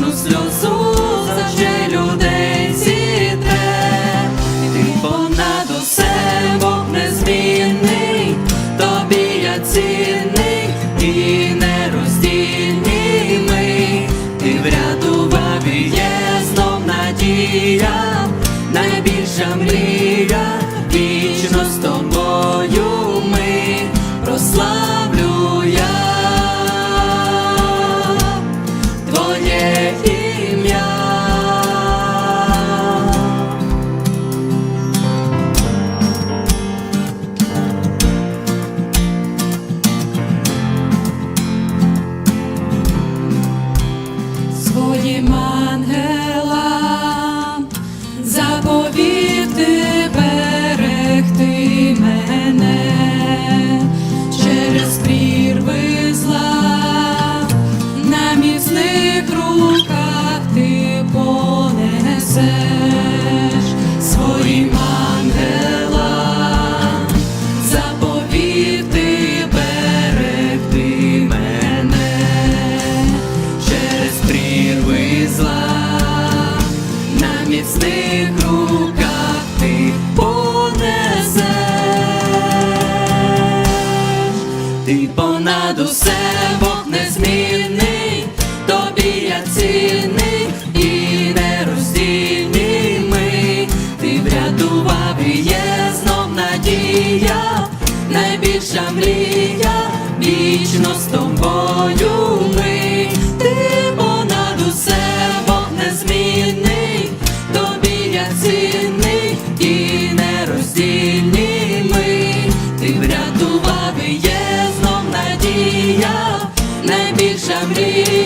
кожну сльозу завжди людей зійде, ти понад усе Бог незмінний, тобі я цінний і нероздільний ми, ти врятував і є знов надія, найбільша мрія, вічно з тобою ми прослав. Ти понад усе Бог незмінний, тобі я цінний і нероздільний ми, ти врятував і є знов надія, найбільша мрія, вічно з тобою. Ми, ти понад усе Бог тобі я цінний і нероздільний ми, ти врятував і найбільша мрія.